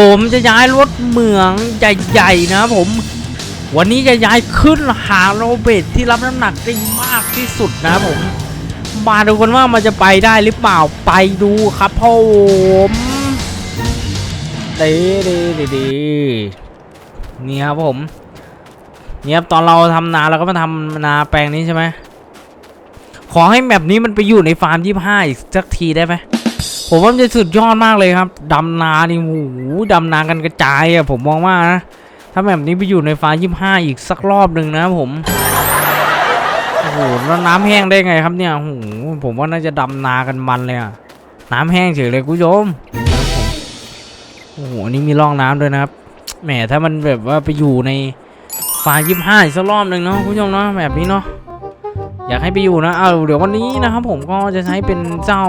ผมจะย้ายรถเหมืองใหญ่ๆนะผม วันนี้จะย้ายขึ้นหาโรเบตที่รับน้ำหนักได้มากที่สุดนะผมมาดูกันว่ามันจะไปได้หรือเปล่าไปดูครับผมด้เด้เด้เด้นี่ครับผมเนี่ยครับตอนเราทำนาเราก็มาทำนาแปลงนี้ใช่ไหมขอให้แมปนี้มันไปอยู่ในฟาร์มยี่ห้าอีกสักทีได้ไหม ผมว่ามันจะสุดยอดมากเลยครับดำนานี่โอ้โหดำนากันกระจายอะผมมองว่านะถ้าแบบนี้ไปอยู่ในฟ้ายี่ห้าอีกสักรอบหนึ่งนะผมโอ้โหแล้วน้ำแห้งได้ไงครับเนี่ยโอ้โหผมว่าน่าจะดำนากันมันเลยอะน้ำแห้งเฉยเลยคุณผู้ชมโอ้โหนนี้มีร่องน้ำด้วยนะครับแหมถ้ามันแบบว่าไปอยู่ในฟ้ายี่ห้าอีกสักรอบหนึ่งเนาะคุณผู้ชมเนาะแบบนี้เนาะอยากให้ไปอยู่นะเอาเดี๋ยววันนี้นะครับผมก็จะใช้เป็นเจ้า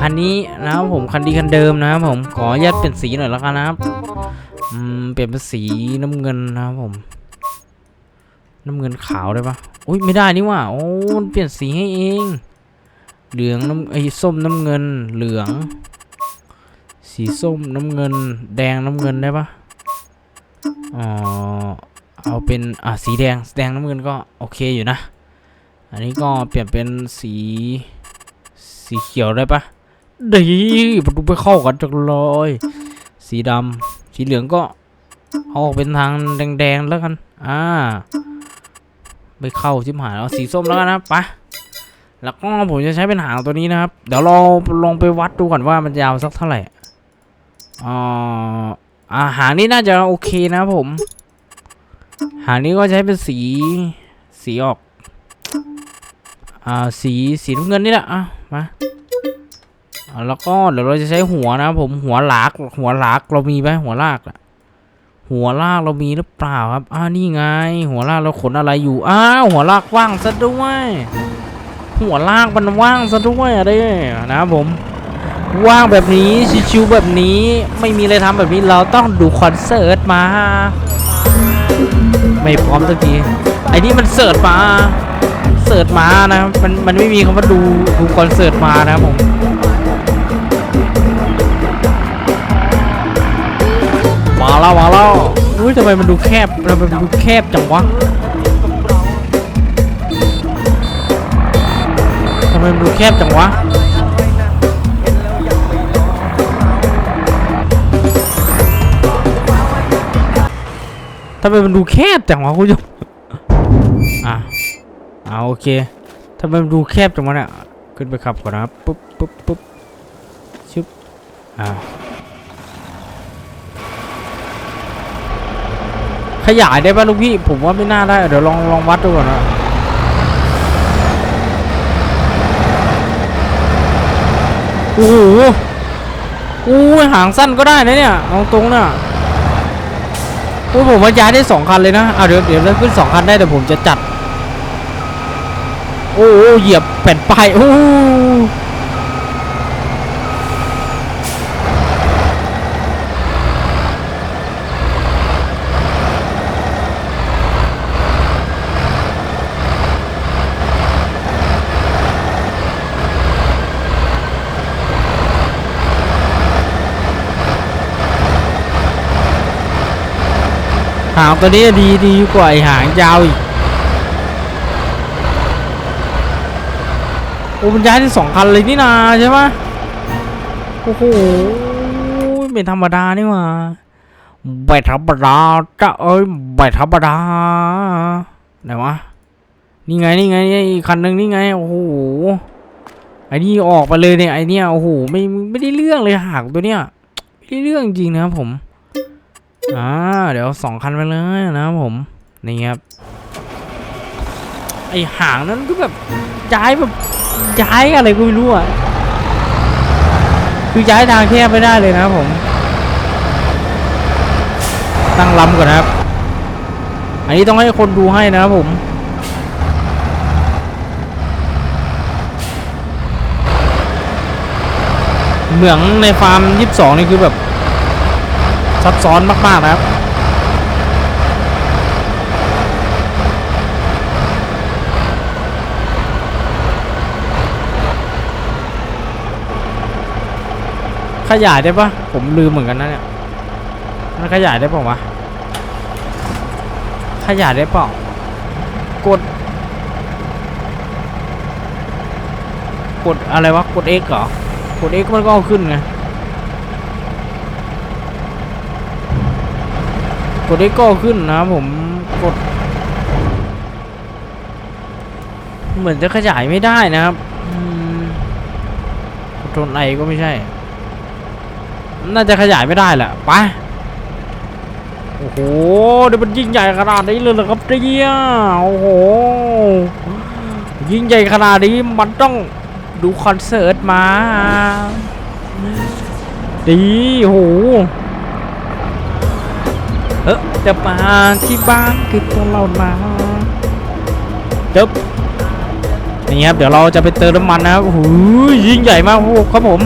คันนี้นะครับผมคันดีคันเดิมนะครับผมขออนุญาตเปลี่ยนสีหน่อยแล้วกันนะครับอืมเปลี่ยนเป็นสีน้ำเงินนะครับผม น้ำเงินขาวได้ปะอุ้ยไม่ได้นี่ว่าโอ้เปลี่ยนสีให้เอง เหลืองน้ำไอ้ส้มน้ำเงินเหลือง สีส้มน้ำเงิน แดงน้ำเงินได้ปะอ๋อเอาเป็นอะสีแดงแดงน้ำเงินก็โอเคอยู่นะ อันนี้ก็เปลี่ยนเป็นสีสีเขียวได้ปะ ดีมันดูไปเข้ากันจังเลย สีดำสีเหลืองก็เอาออกเป็นทางแดงๆแล้วกัน อ่า ไม่เข้าชิบหายเอาสีส้มแล้วกันนะปะแล้วก็ผมจะใช้เป็นหางตัวนี้นะครับ เดี๋ยวเราลองไปวัดดูก่อนว่ามันยาวสักเท่าไหร่อ่าอาหางนี้น่าจะโอเคนะผม หางนี้ก็ใช้เป็นสีสีออก อ่าสีสีน้ำเงินนี่แหละอะมา แล้วก็เดี๋ยวเราจะใช้หัวนะผมหัวหลากหัวหลากเรามีไหมหัวลากอะหัวลากเรามีหรือเปล่าครับอ่านี่ไง หัวลากเราขนอะไรอยู่อ้าวหัวลากว่างซะด้วย หัวลากมันว่างซะด้วยอะเด้นะครับผมว่างแบบนี้ชิวๆแบบนี้ไม่มีอะไรทำแบบนี้เราต้องดูคอนเสิร์ตมา ไม่พร้อมสักทีไอ้นี่มันเสิร์ตมาเสิร์ตมานะมันมันไม่มีคำว่าดูดูคอนเสิร์ตมานะครับผม มาแล้วมาแล้วอุ้ยทำไมมันดูแคบทำไมมันดูแคบจังวะทำไมมันดูแคบจังวะทำไมมันดูแคบจังวะคุณผู้ชมอะเอาโอเคทำไมมันดูแคบจังวะเนี่ยขึ้นไปขับก่อนนะครับปุ๊บปุ๊บปุ๊บชึบอ่า ขยายได้ป่ะลูกพี่ ผมว่าไม่น่าได้ เดี๋ยวลองลองวัดดูก่อนนะโอ้โหอู้หางสั้นก็ได้นะเนี่ย เอาตรงเนี่ยโอ้ผมว่าย้ายได้สองคันเลยนะเอาเดี๋ยวเดี๋ยวเราขึ้นสองคันได้แต่ผมจะจัด โอ้โหเหยียบแผ่นป้ายโอ้โหางตัวนี้ดีดีกว่าไอหางยาวอีกโอ้มันย้ายได้สองคันเลยนี่นาใช่ไหมโอ้โหไม่ธรรมดานี่หว่าไม่ธรรมดาจ้าเอ้ยไม่ธรรมดาไหนวะนี่ไงนี่ไงอีกคันหนึ่งนี่ไงโอ้โหไอ้นี่ออกไปเลยเนี่ยไอ้เนี่ยโอ้โหไม่ไม่ได้เรื่องเลยหางตัวเนี้ยไม่ได้เรื่องจริงนะครับผม อ่าเดี๋ยวสองคันไปเลยนะครับผม นี่ครับ ไอหางนั้นก็แบบย้ายแบบย้ายอะไรก็ไม่รู้อะ คือย้ายทางแคบไม่ได้เลยนะครับผม ตั้งลำก่อนนะครับ อันนี้ต้องให้คนดูให้นะครับผมเหมืองในฟาร์มยี่สิบสองนี่คือแบบ ซับซ้อนมาก ๆ นะครับ ขยายได้ปะผมลืมเหมือนกันนะเนี่ยมันขยายได้เปล่าวะ ขยายได้เปล่ากด กดอะไรวะ กด X เหรอ กด X มันก็เอาขึ้นไง กด X ก็เอขึ้นนะผมกด เหมือนจะขยายไม่ได้นะครับโทนไอก็ไม่ใช่ น่าจะขยายไม่ได้แหละไปโอ้โหเดี๋ยวมันยิ่งใหญ่ขนาดนี้เลยเหรอครับเนี่ยโอ้โห ยิ่งใหญ่ขนาดนี้มันต้องดูคอนเสิร์ตมา ดีโอ้โห เออจะมาที่บ้านคือตัวเรานะเดี๋ยวนี่ครับเดี๋ยวเราจะไปเติมน้ำมันนะครับโอ้โหยิ่งใหญ่มากครับผม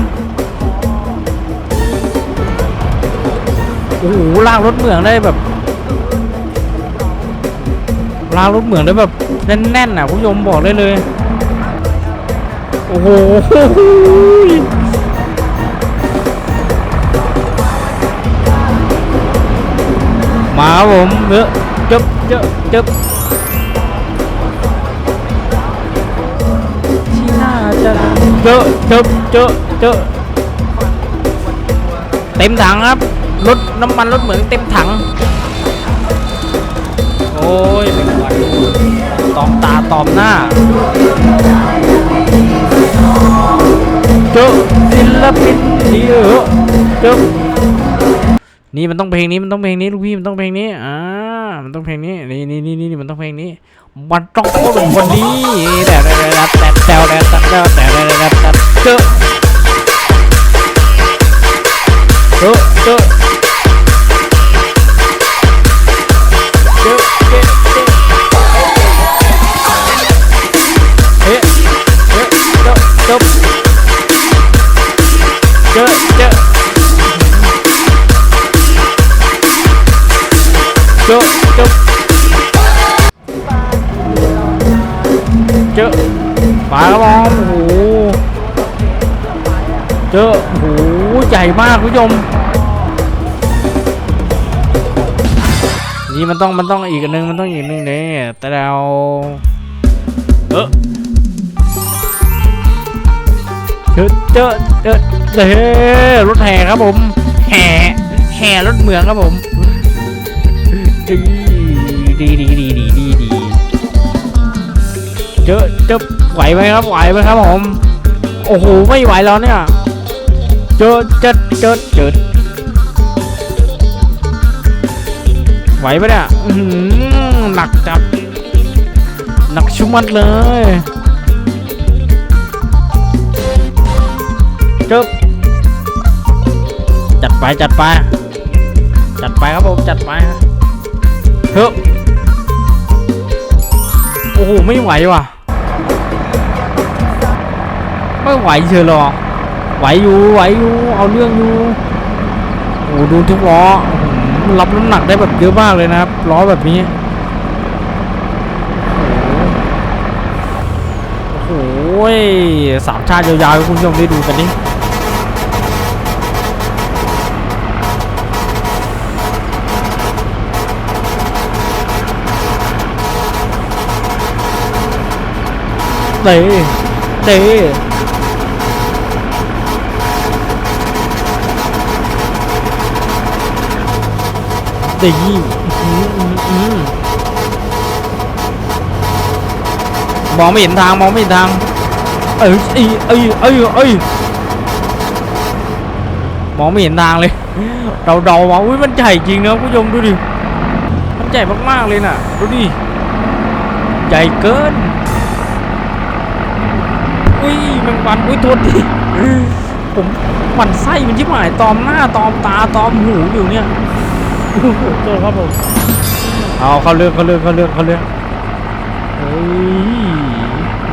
โอ้โหลากรถเหมืองได้แบบลากรถเหมืองได้แบบแน่นๆอะคุณผู้ชมบอกได้เลย โอ้โห มาผมเยอะเจ็บเจ็บเจ็บที่น่าจะเจอะเจ็บเจอะเจอะเต็มถังครับรถน้ำมันรถเหมืองเต็มถัง โอ้ยไม่ไหวตอมตาตอมหน้าเจอศิลปินเดีเออเจอ นี่มันต้องเพลงนี้มันต้องเพลงนี้ลูกพี่มันต้องเพลงนี้อ่ามันต้องเพลงนี้นี่นี่นี่นี่มันต้องเพลงนี้มันต้องเป็นคนนี้แต่แต่แต่แต่แต่แต่แต่แต่แต่แต่เจอเจอเจอ ผู้ชม นี่มันต้องมันต้องอีกนหนึงมันต้องอีกนหนึงเนี่ยแต่เราเออเจอเจอเจอเจอรถแห่ครับผมแห่แห่รถเหมืองครับผมดีดีดีดีดีดีเจอเจอไหวไหมครับไหวไหมครับผมโอ้โหไม่ไหวแล้วเนี่ย จอเจอเจอเจอไหวปะเนี่ยหนักจับ หนักชุมัดเลยจึ๊บจัดไปจัดไป จัดไปครับผม จัดไปเฮ้ยโอ้โห ไม่ไหวว่ะ ไม่ไหวเชียวหรอ ไหวอยู่ไหวอยู่เอาเรื่องอยู่โอ้ดูทุกล้อรับน้ำหนักได้แบบเยอะมากเลยนะครับล้อแบบนี้โอ้โหสามชาติยาวๆคุณผู้ชมได้ดูกันนี่เตะเตะ ดีอื้อหืออื้อหือมองไม่เห็นทางมองไม่เห็นทาง เอ้ยเอ้ยเอ้ยเอ้ยเอ้ยมองไม่เห็นทางเลยเราเดามาอุ้ยมันใหญ่จริงนะผู้ชมดูดิมันใหญ่มากๆเลยน่ะดูดิใหญ่เกินอุ้ยแมงวันอุ้ยโทษทีผมหมันไส้มันที่หมายตอมหน้าตอมตาตอมหูอยู่เนี่ย โอ้โหโทษครับผมเอาเขาเลือกเขาเลือกเขาเลือกเขาเลือกเฮ้ย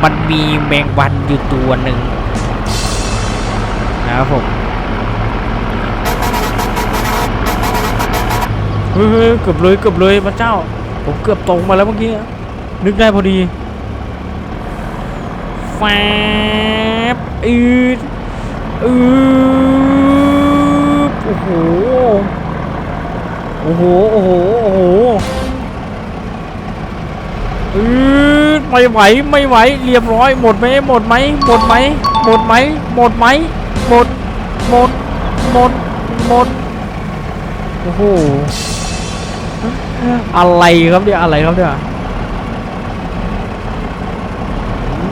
มันมีแมงวันอยู่ตัวหนึ่งนะครับผมเฮ้ยเฮ้ยเกือบเลยเกือบเลยพระเจ้า ผมเกือบตรงมาแล้วเมื่อกี้นึกได้พอดีแฟบอืดอืด โอ้โห โอ้โห โอ้โหอือไม่ไหว ไม่ไหว เรียบร้อย หมดไหมหมดไหม หมดไหม หมดไหม หมดไหม หมด หมด หมด หมด โอ้โห อะไรครับเนี่ย อะไรครับเนี่ยอื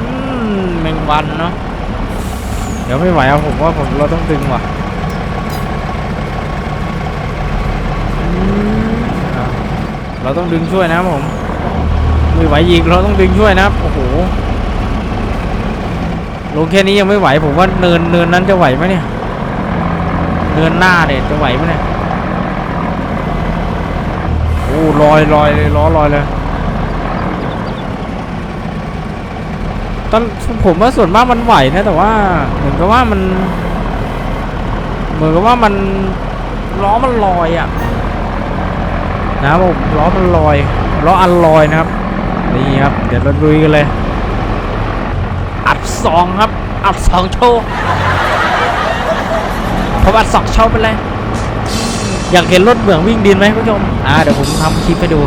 มแมงวันเนาะ เดี๋ยวไม่ไหวอะผมว่าผมเราต้องดึงว่ะอืมอะ เราต้องดึงช่วยนะครับผมไม่ไหวอีกเราต้องดึงช่วยนะครับโอ้โหลงแค่นี้ยังไม่ไหวผมว่าเนินเนินนั้นจะไหวไหมเนี่ยเนินหน้าเนี่ยจะไหวไหมเนี่ยโอ้ลอยลอยเลยล้อลอยเลยตอนผมว่าส่วนมากมันไหวนะ แต่ว่าเหมือนกับว่ามัน เหมือนกับว่ามันล้อมันลอยอะ่ะ นะครับล้อมันลอยล้ออันลอยนะครับนี่ครับ เดี๋ยวเราลุยกันเลย อัดสองครับ อัดสองโชว์ผมอัดสองโชว์ไปเลยอยากเห็นรถเหมืองวิ่งดินไหมคุณผู้ชมอ่าเดี๋ยวผมทำคลิปให้ดู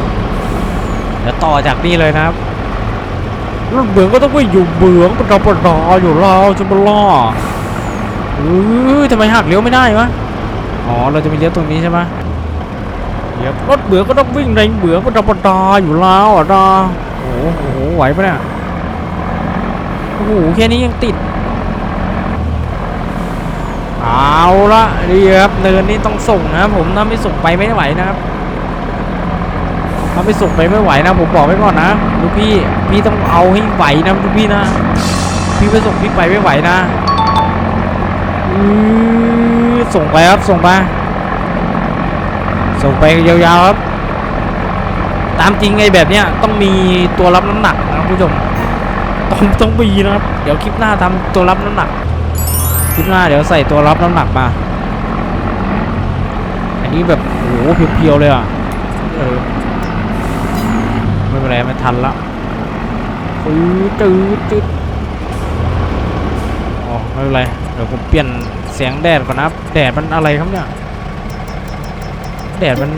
เดี๋ยวต่อจากนี้เลยนะครับรถเหมืองก็ต้องไปอยู่เหมืองประดับประดาอยู่เราจะมาล่อเออทำไมหักเลี้ยวไม่ได้วะ อ๋อ เราจะมีเลี้ยวตรงนี้ใช่ไหม เดี๋ยวรถเหมือก็ต้องวิ่งในเหมืองประประดาอยู่แล้วอะดาโอ้โหไหวปะเนี่ยโอ้โหแค่นี้ยังติดเอาละดีครับเนินนี้ต้องส่งนะผมถ้าไม่ส่งไปไม่ไหวนะครับถ้าไม่ส่งไปไม่ไหวนะ ผมบอกไว้ก่อนนะลูกพี่พี่ต้องเอาให้ไหวนะลูกพี่นะ พี่ไม่ส่งพี่ไปไม่ไหวนะอือส่งไปครับส่งไป ส่งไปยาวๆครับ ตามจริงไอ้แบบเนี้ยต้องมีตัวรับน้ำหนักนะคุณผู้ชมต้องต้องมีนะครับ เดี๋ยวคลิปหน้าทำตัวรับน้ำหนัก คลิปหน้าเดี๋ยวใส่ตัวรับน้ำหนักมา อันนี้แบบโอ้โหเพียวๆเลยอะเออไม่เป็นไรไม่ทันละปื้อจืดจืดอ๋อไม่เป็นไรเดี๋ยวผมเปลี่ยนแสงแดดก่อนนะแดดมันอะไรครับเนี่ย แดดมัน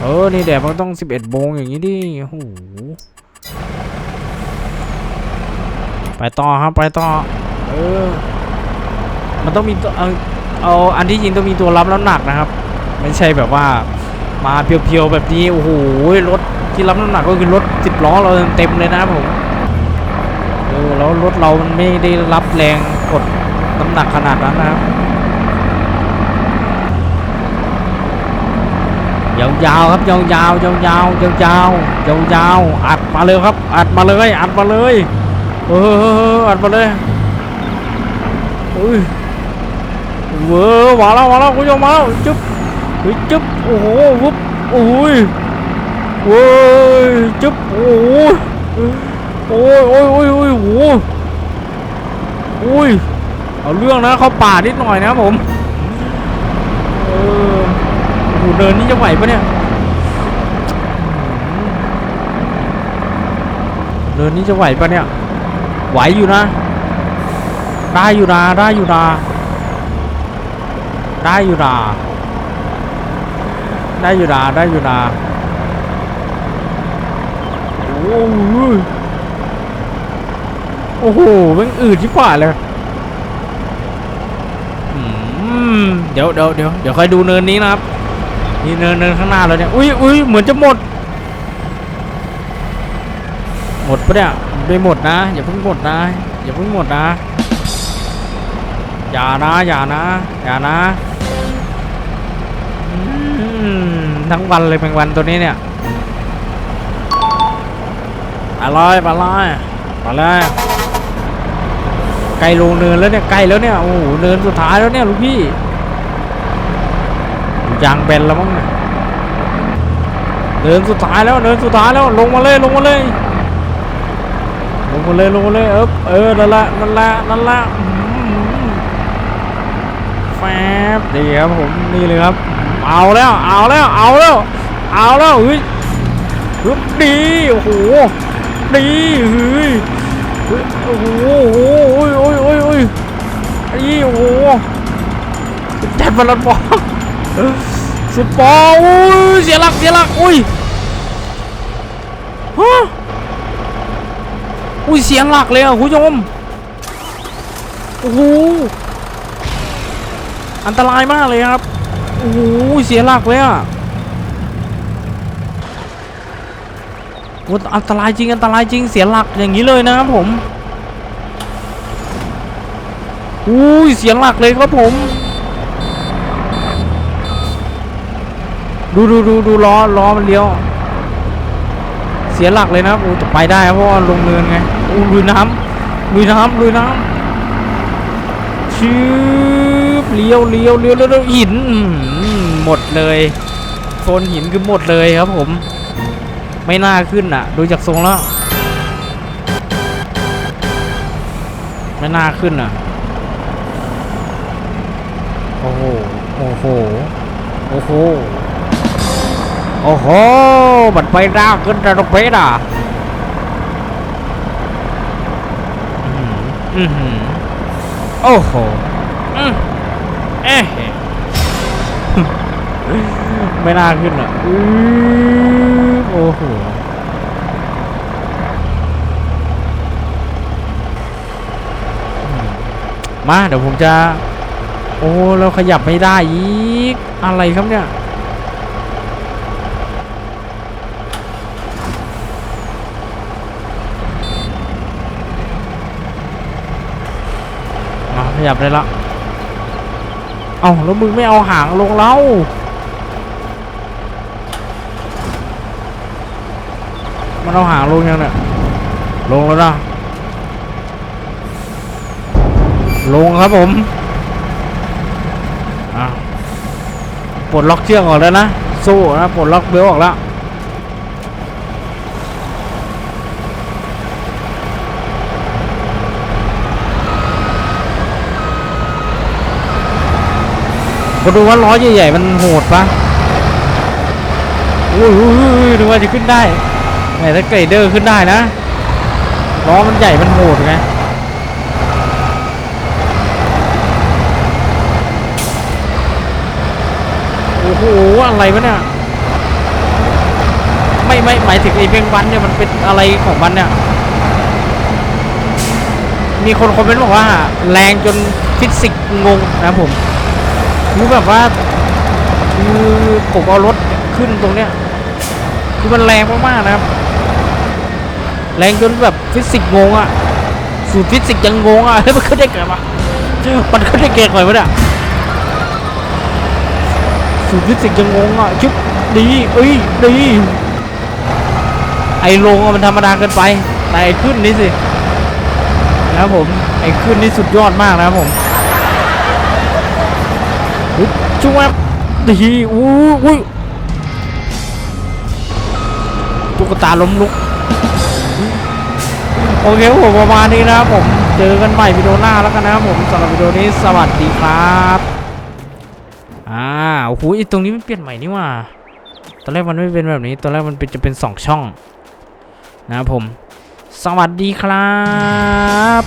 เออ นี่แดดมันต้อง11โมงอย่างนี้ดิโอ้โหไปต่อครับ ไปต่อ เออ มันต้องมีตัวเอาเอาอันที่จริงต้องมีตัวรับน้ำหนักนะครับ ไม่ใช่แบบว่ามาเพียวๆแบบนี้โอ้โหรถที่รับน้ำหนักก็คือรถสิบล้อเราเต็มเลยนะครับผมเออแล้วรถเรามันไม่ได้รับแรงกดน้ำหนักขนาดนั้นนะครับ ยาวๆครับยาวๆยาวๆยาวๆยาวๆยาวๆอัดมาเลยครับอัดมาเลยอัดมาเลยเอออัดมาเลยอุ้ยเว้อมาแล้วมาแล้วคุณผู้ชมมาแล้วจุ๊บเฮ้ยจุ๊บโอ้โหวุ๊บโอ้ยเว้ยจุ๊บโอ้โหโอ้ยโอ้ยโอ้ยโอ้ยโอ้ยเอาเรื่องนะเขาป่านิดหน่อยนะผม หเดินนี่จะไหวปะเนี่ยเดินนี่จะไหวปะเนี่ยไหวอยู่นะ ได้อยู่นะได้อยู่นะได้อยู่นะได้อยู่นะได้อยู่นะโอ้โหโอ้โหมันอืดที่ฝ่าเลยเดี๋ยวเดี๋ยวเดี๋ยวเดี๋ยวค่อยดูเนินนี้นะครับ นี่เนินเนินข้างหน้าเราเนี่ย อุ้ยอุ้ยเหมือนจะหมด หมดปะเนี่ยไม่หมดนะ อย่าเพิ่งหมดนะ อย่าเพิ่งหมดนะ อย่านะ อย่านะ อย่านะอืมทั้งวันเลยแมงวันตัวนี้เนี่ยไปเลยไปเลยไปเลยใกล้ลงเนินแล้วเนี่ยใกล้แล้วเนี่ย โอ้โห เนินสุดท้ายแล้วเนี่ยลูกพี่ ยางแบนแล้วมั้งเนี่ยเนินสุดท้ายแล้วเนินสุดท้ายแล้วลงมาเลยลงมาเลยลงมาเลยลงมาเลยเออเออนั่นละนั่นละนั่นละอื้อหือแฟบดีครับผมนี่เลยครับเอาแล้วเอาแล้วเอาแล้วเอาแล้วเฮ้ยดีโอ้โหดีเฮ้ยเฮ้ยโอ้โหโอ้ยโอ้ยโอ้ยโอ้ยไอ้โอ้โหจัดบอลบอล สุดปออุ้ยเสียหลักเสียหลักอุ้ยฮะอุ้ยเสียงหลักเลยอะคุณผู้ชมโอ้โหอันตรายมากเลยครับโอ้โหเสียหลักเลยอะโอ้อันตรายจริงอันตรายจริงเสียหลักอย่างนี้เลยนะครับผมอุ้ยเสียหลักเลยครับผม ดูดูดูดูล้อล้อมันเลี้ยว เสียหลักเลยนะโอ้แต่ไปได้เพราะว่าลงเนินไงโอ้ลุยน้ำลุยน้ำลุยน้ำชืบเลี้ยวเลี้ยวเลี้ยวเลี้ยวเลี้ยวหินหมดเลยโซนหินคือหมดเลยครับผม ไม่น่าขึ้นอะ ดูจากทรงแล้ว ไม่น่าขึ้นอะ โอ้โห โอ้โห โอ้โห โอ้โห มันไปรากขึ้นระดับเพชรอะอือหือโอ้โหอืเอ๊ะไม่น่าขึ้นอะอือโอ้โหมาเดี๋ยวผมจะ โอ้เราขยับไม่ได้อีก อะไรครับเนี่ย ยับได้ละ เอาแล้วมึงไม่เอาหางลงแล้วมันเอาหางลงยังเนี่ย ลงแล้วนะ ลงครับผมปลดล็อกเชือกออกแล้วนะ สู้นะ ปลดล็อกเบลออกแล้ว ก็ดูว่าล้อใหญ่ๆมันโหดปะอุ้ยอุ้ยดูว่าจะขึ้นได้แหมถ้าเกรดเดอร์ขึ้นได้นะล้อมันใหญ่มันโหดไงโอ้โหอะไรวะเนี่ยไม่ไม่หมายถึงไอ้เบงบันเนี่ยมันเป็นอะไรของมันเนี่ยมีคนคอมเมนต์บอกว่า แรงจนฟิสิกส์งงนะผม รู้แบบว่าคือผมเอารถขึ้นตรงเนี้ยคือมันแรงมากๆนะครับ แรงจนแบบฟิสิกส์งงอะสูตรฟิสิกส์ยังงงอะเฮ้ยมันขึ้นได้ไงวะมันขึ้นได้เก่งเลยวะเนี่ยสูตรฟิสิกส์ยังงงอะชุบดีเอ้ยดีไอ้ลงอะมันธรรมดาเกินไป แต่ไอ้ขึ้นนี่สินะครับผมไอ้ขึ้นนี่สุดยอดมากนะครับผม จุ๊บดีอู้อุ้ยตุ๊กตาล้มลุก โอเคผมประมาณนี้นะครับผมเจอกันใหม่วิดีโอหน้าแล้วกันนะครับผมสำหรับวิดีโอนี้สวัสดีครับอ่าโอ้โหอ้ตรงนี้มันเปลี่ยนใหม่นี่ว่าตอนแรกมันไม่เป็นแบบนี้ตอนแรกมันเป็นจะเป็นสองช่อง นะครับผม สวัสดีครับ